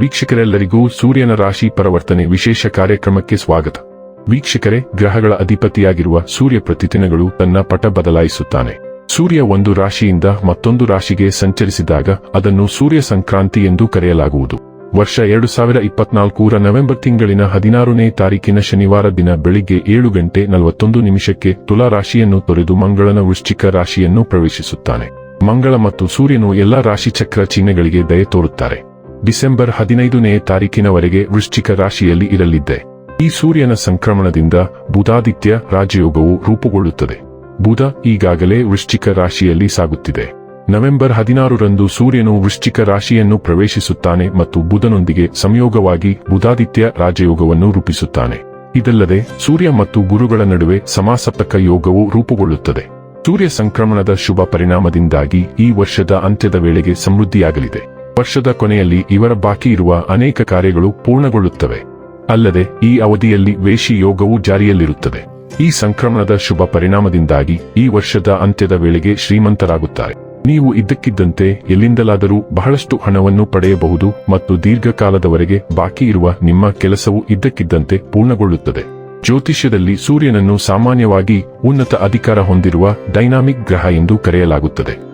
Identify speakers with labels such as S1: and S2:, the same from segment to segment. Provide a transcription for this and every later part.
S1: ವೀಕ್ಷಕರೆಲ್ಲರಿಗೂ ಸೂರ್ಯನ ರಾಶಿ ಪರಿವರ್ತನೆ ವಿಶೇಷ ಕಾರ್ಯಕ್ರಮಕ್ಕೆ ಸ್ವಾಗತ. ವೀಕ್ಷಕರೇ, ಗ್ರಹಗಳ ಅಧಿಪತಿಯಾಗಿರುವ ಸೂರ್ಯ ಪ್ರತಿದಿನಗಳು ತನ್ನ ಪಟ ಬದಲಾಯಿಸುತ್ತಾನೆ. ಸೂರ್ಯ ಒಂದು ರಾಶಿಯಿಂದ ಮತ್ತೊಂದು ರಾಶಿಗೆ ಸಂಚರಿಸಿದಾಗ ಅದನ್ನು ಸೂರ್ಯ ಸಂಕ್ರಾಂತಿ ಎಂದು ಕರೆಯಲಾಗುವುದು. ವರ್ಷ ಎರಡು ಸಾವಿರ ಇಪ್ಪತ್ನಾಲ್ಕೂರ ನವೆಂಬರ್ ತಿಂಗಳಿನ ಹದಿನಾರನೇ ತಾರೀಕಿನ ಶನಿವಾರ ದಿನ ಬೆಳಿಗ್ಗೆ ಏಳು ಗಂಟೆ ನಲವತ್ತೊಂದು ನಿಮಿಷಕ್ಕೆ ತುಲಾ ರಾಶಿಯನ್ನು ತೊರೆದು ಮಂಗಳನ ವೃಶ್ಚಿಕ ರಾಶಿಯನ್ನು ಪ್ರವೇಶಿಸುತ್ತಾನೆ. ಮಂಗಳ ಮತ್ತು ಸೂರ್ಯನು ಎಲ್ಲಾ ರಾಶಿಚಕ್ರ ಚಿಹ್ನೆಗಳಿಗೆ ದಯ ತೋರುತ್ತಾರೆ. ಡಿಸೆಂಬರ್ ಹದಿನೈದನೇ ತಾರೀಕಿನವರೆಗೆ ವೃಶ್ಚಿಕ ರಾಶಿಯಲ್ಲಿ ಇರಲಿದ್ದೆ. ಈ ಸೂರ್ಯನ ಸಂಕ್ರಮಣದಿಂದ ಬುಧಾದಿತ್ಯ ರಾಜಯೋಗವು ರೂಪುಗೊಳ್ಳುತ್ತದೆ. ಬುಧ ಈಗಾಗಲೇ ವೃಶ್ಚಿಕ ರಾಶಿಯಲ್ಲಿ ಸಾಗುತ್ತಿದೆ. ನವೆಂಬರ್ ಹದಿನಾರರಂದು ಸೂರ್ಯನು ವೃಶ್ಚಿಕ ರಾಶಿಯನ್ನು ಪ್ರವೇಶಿಸುತ್ತಾನೆ ಮತ್ತು ಬುಧನೊಂದಿಗೆ ಸಂಯೋಗವಾಗಿ ಬುಧಾದಿತ್ಯ ರಾಜಯೋಗವನ್ನು ರೂಪಿಸುತ್ತಾನೆ. ಇದಲ್ಲದೆ ಸೂರ್ಯ ಮತ್ತು ಗುರುಗಳ ನಡುವೆ ಸಮಾಸಪ್ತಕ ಯೋಗವು ರೂಪುಗೊಳ್ಳುತ್ತದೆ. ಸೂರ್ಯ ಸಂಕ್ರಮಣದ ಶುಭ ಪರಿಣಾಮದಿಂದಾಗಿ ಈ ವರ್ಷದ ಅಂತ್ಯದ ವೇಳೆಗೆ ಸಮೃದ್ಧಿಯಾಗಲಿದೆ. ವರ್ಷದ ಕೊನೆಯಲ್ಲಿ ಇವರ ಬಾಕಿ ಇರುವ ಅನೇಕ ಕಾರ್ಯಗಳು ಪೂರ್ಣಗೊಳ್ಳುತ್ತವೆ. ಅಲ್ಲದೆ, ಈ ಅವಧಿಯಲ್ಲಿ ವೇಷಿ ಯೋಗವು ಜಾರಿಯಲ್ಲಿರುತ್ತದೆ. ಈ ಸಂಕ್ರಮಣದ ಶುಭ ಪರಿಣಾಮದಿಂದಾಗಿ ಈ ವರ್ಷದ ಅಂತ್ಯದ ವೇಳೆಗೆ ಶ್ರೀಮಂತರಾಗುತ್ತಾರೆ. ನೀವು ಇದ್ದಕ್ಕಿದ್ದಂತೆ ಎಲ್ಲಿಂದಲಾದರೂ ಬಹಳಷ್ಟು ಹಣವನ್ನು ಪಡೆಯಬಹುದು ಮತ್ತು ದೀರ್ಘಕಾಲದವರೆಗೆ ಬಾಕಿ ಇರುವ ನಿಮ್ಮ ಕೆಲಸವು ಇದ್ದಕ್ಕಿದ್ದಂತೆ ಪೂರ್ಣಗೊಳ್ಳುತ್ತದೆ. ಜ್ಯೋತಿಷ್ಯದಲ್ಲಿ ಸೂರ್ಯನನ್ನು ಸಾಮಾನ್ಯವಾಗಿ ಉನ್ನತ ಅಧಿಕಾರ ಹೊಂದಿರುವ ಡೈನಾಮಿಕ್ ಗ್ರಹ ಎಂದು ಕರೆಯಲಾಗುತ್ತದೆ.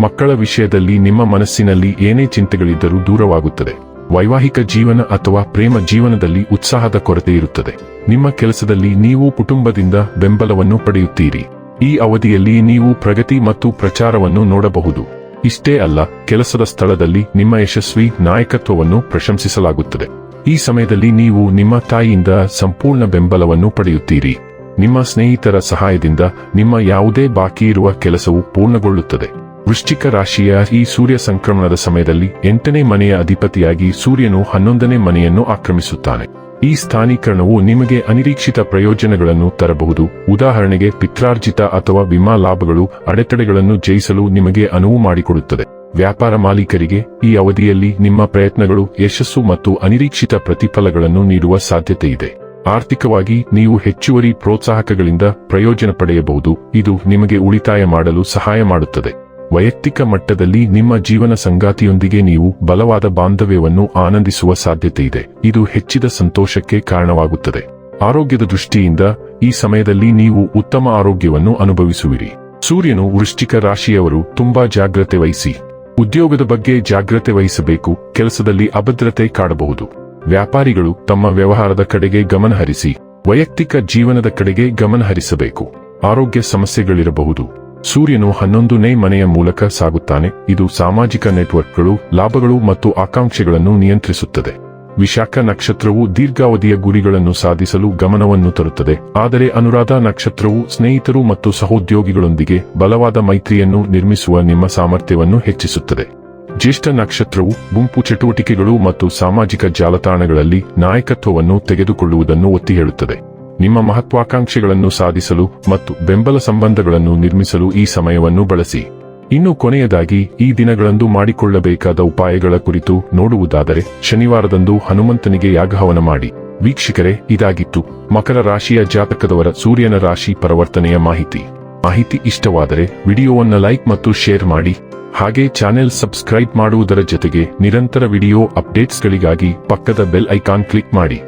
S1: ಮಕ್ಕಳ ವಿಷಯದಲ್ಲಿ ನಿಮ್ಮ ಮನಸ್ಸಿನಲ್ಲಿ ಏನೇ ಚಿಂತೆಗಳಿದ್ದರೂ ದೂರವಾಗುತ್ತದೆ. ವೈವಾಹಿಕ ಜೀವನ ಅಥವಾ ಪ್ರೇಮ ಜೀವನದಲ್ಲಿ ಉತ್ಸಾಹದ ಕೊರತೆ ಇರುತ್ತದೆ. ನಿಮ್ಮ ಕೆಲಸದಲ್ಲಿ ನೀವು ಕುಟುಂಬದಿಂದ ಬೆಂಬಲವನ್ನು ಪಡೆಯುತ್ತೀರಿ. ಈ ಅವಧಿಯಲ್ಲಿ ನೀವು ಪ್ರಗತಿ ಮತ್ತು ಪ್ರಚಾರವನ್ನು ನೋಡಬಹುದು. ಇಷ್ಟೇ ಅಲ್ಲ, ಕೆಲಸದ ಸ್ಥಳದಲ್ಲಿ ನಿಮ್ಮ ಯಶಸ್ವಿ ನಾಯಕತ್ವವನ್ನು ಪ್ರಶಂಸಿಸಲಾಗುತ್ತದೆ. ಈ ಸಮಯದಲ್ಲಿ ನೀವು ನಿಮ್ಮ ತಾಯಿಯಿಂದ ಸಂಪೂರ್ಣ ಬೆಂಬಲವನ್ನು ಪಡೆಯುತ್ತೀರಿ. ನಿಮ್ಮ ಸ್ನೇಹಿತರ ಸಹಾಯದಿಂದ ನಿಮ್ಮ ಯಾವುದೇ ಬಾಕಿ ಇರುವ ಕೆಲಸವು ಪೂರ್ಣಗೊಳ್ಳುತ್ತದೆ. ವೃಶ್ಚಿಕ ರಾಶಿಯ ಈ ಸೂರ್ಯ ಸಂಕ್ರಮಣದ ಸಮಯದಲ್ಲಿ ಎಂಟನೇ ಮನೆಯ ಅಧಿಪತಿಯಾಗಿ ಸೂರ್ಯನು ಹನ್ನೊಂದನೇ ಮನೆಯನ್ನು ಆಕ್ರಮಿಸುತ್ತಾನೆ. ಈ ಸ್ಥಾನೀಕರಣವು ನಿಮಗೆ ಅನಿರೀಕ್ಷಿತ ಪ್ರಯೋಜನಗಳನ್ನು ತರಬಹುದು. ಉದಾಹರಣೆಗೆ ಪಿತ್ರಾರ್ಜಿತ ಅಥವಾ ವಿಮಾ ಲಾಭಗಳು, ಅಡೆತಡೆಗಳನ್ನು ಜಯಿಸಲು ನಿಮಗೆ ಅನುವು ಮಾಡಿಕೊಡುತ್ತದೆ. ವ್ಯಾಪಾರ ಮಾಲೀಕರಿಗೆ ಈ ಅವಧಿಯಲ್ಲಿ ನಿಮ್ಮ ಪ್ರಯತ್ನಗಳು ಯಶಸ್ಸು ಮತ್ತು ಅನಿರೀಕ್ಷಿತ ಪ್ರತಿಫಲಗಳನ್ನು ನೀಡುವ ಸಾಧ್ಯತೆ ಇದೆ. ಆರ್ಥಿಕವಾಗಿ ನೀವು ಹೆಚ್ಚುವರಿ ಪ್ರೋತ್ಸಾಹಕಗಳಿಂದ ಪ್ರಯೋಜನ ಪಡೆಯಬಹುದು. ಇದು ನಿಮಗೆ ಉಳಿತಾಯ ಮಾಡಲು ಸಹಾಯ ಮಾಡುತ್ತದೆ. ವೈಯಕ್ತಿಕ ಮಟ್ಟದಲ್ಲಿ ನಿಮ್ಮ ಜೀವನ ಸಂಗಾತಿಯೊಂದಿಗೆ ನೀವು ಬಲವಾದ ಬಾಂಧವ್ಯವನ್ನು ಆನಂದಿಸುವ ಸಾಧ್ಯತೆ ಇದೆ. ಇದು ಹೆಚ್ಚಿದ ಸಂತೋಷಕ್ಕೆ ಕಾರಣವಾಗುತ್ತದೆ. ಆರೋಗ್ಯದ ದೃಷ್ಟಿಯಿಂದ ಈ ಸಮಯದಲ್ಲಿ ನೀವು ಉತ್ತಮ ಆರೋಗ್ಯವನ್ನು ಅನುಭವಿಸುವಿರಿ. ಸೂರ್ಯನು ವೃಶ್ಚಿಕ ರಾಶಿಯವರು ತುಂಬಾ ಜಾಗ್ರತೆ ವಹಿಸಿ. ಉದ್ಯೋಗದ ಬಗ್ಗೆ ಜಾಗ್ರತೆ ವಹಿಸಬೇಕು, ಕೆಲಸದಲ್ಲಿ ಅಭದ್ರತೆ ಕಾಡಬಹುದು. ವ್ಯಾಪಾರಿಗಳು ತಮ್ಮ ವ್ಯವಹಾರದ ಕಡೆಗೆ ಗಮನಹರಿಸಿ, ವೈಯಕ್ತಿಕ ಜೀವನದ ಕಡೆಗೆ ಗಮನ ಹರಿಸಬೇಕು ಆರೋಗ್ಯ ಸಮಸ್ಯೆಗಳಿರಬಹುದು. ಸೂರ್ಯನು ಹನ್ನೊಂದನೇ ಮನೆಯ ಮೂಲಕ ಸಾಗುತ್ತಾನೆ. ಇದು ಸಾಮಾಜಿಕ ನೆಟ್ವರ್ಕ್ಗಳು, ಲಾಭಗಳು ಮತ್ತು ಆಕಾಂಕ್ಷೆಗಳನ್ನು ನಿಯಂತ್ರಿಸುತ್ತದೆ. ವಿಶಾಖ ನಕ್ಷತ್ರವು ದೀರ್ಘಾವಧಿಯ ಗುರಿಗಳನ್ನು ಸಾಧಿಸಲು ಗಮನವನ್ನು ತರುತ್ತದೆ. ಆದರೆ ಅನುರಾಧ ನಕ್ಷತ್ರವು ಸ್ನೇಹಿತರು ಮತ್ತು ಸಹೋದ್ಯೋಗಿಗಳೊಂದಿಗೆ ಬಲವಾದ ಮೈತ್ರಿಯನ್ನು ನಿರ್ಮಿಸುವ ನಿಮ್ಮ ಸಾಮರ್ಥ್ಯವನ್ನು ಹೆಚ್ಚಿಸುತ್ತದೆ. ಜ್ಯೇಷ್ಠ ನಕ್ಷತ್ರವು ಗುಂಪು ಚಟುವಟಿಕೆಗಳು ಮತ್ತು ಸಾಮಾಜಿಕ ಜಾಲತಾಣಗಳಲ್ಲಿ ನಾಯಕತ್ವವನ್ನು ತೆಗೆದುಕೊಳ್ಳುವುದನ್ನು ಒತ್ತಿ ಹೇಳುತ್ತದೆ ನಿಮ್ಮ ಮಹತ್ವಾಕಾಂಕ್ಷೆಗಳನ್ನು ಸಾಧಿಸಲು ಮತ್ತು ಬೆಂಬಲ ಸಂಬಂಧಗಳನ್ನು ನಿರ್ಮಿಸಲು ಈ ಸಮಯವನ್ನು ಬಳಸಿ. ಇನ್ನು ಕೊನೆಯದಾಗಿ, ಈ ದಿನಗಳಂದು ಮಾಡಿಕೊಳ್ಳಬೇಕಾದ ಉಪಾಯಗಳ ಕುರಿತು ನೋಡುವುದಾದರೆ, ಶನಿವಾರದಂದು ಹನುಮಂತನಿಗೆ ಯಾಗಹವನ ಮಾಡಿ. ವೀಕ್ಷಕರೇ, ಇದಾಗಿತ್ತು. ಮಕರ ರಾಶಿಯ ಜಾತಕದವರ ಸೂರ್ಯನ ರಾಶಿ ಪರಿವರ್ತನೆಯ ಮಾಹಿತಿ. ಮಾಹಿತಿ ಇಷ್ಟವಾದರೆ, ವಿಡಿಯೋವನ್ನು ಲೈಕ್ ಮತ್ತು ಶೇರ್ ಮಾಡಿ. ಹಾಗೆ ಚಾನೆಲ್ ಸಬ್ಸ್ಕ್ರೈಬ್ ಮಾಡುವುದರ ಜೊತೆಗೆ ನಿರಂತರ ವಿಡಿಯೋ ಅಪ್ಡೇಟ್ಸ್ಗಳಿಗಾಗಿ ಪಕ್ಕದ ಬೆಲ್ ಐಕಾನ್ ಕ್ಲಿಕ್ ಮಾಡಿ.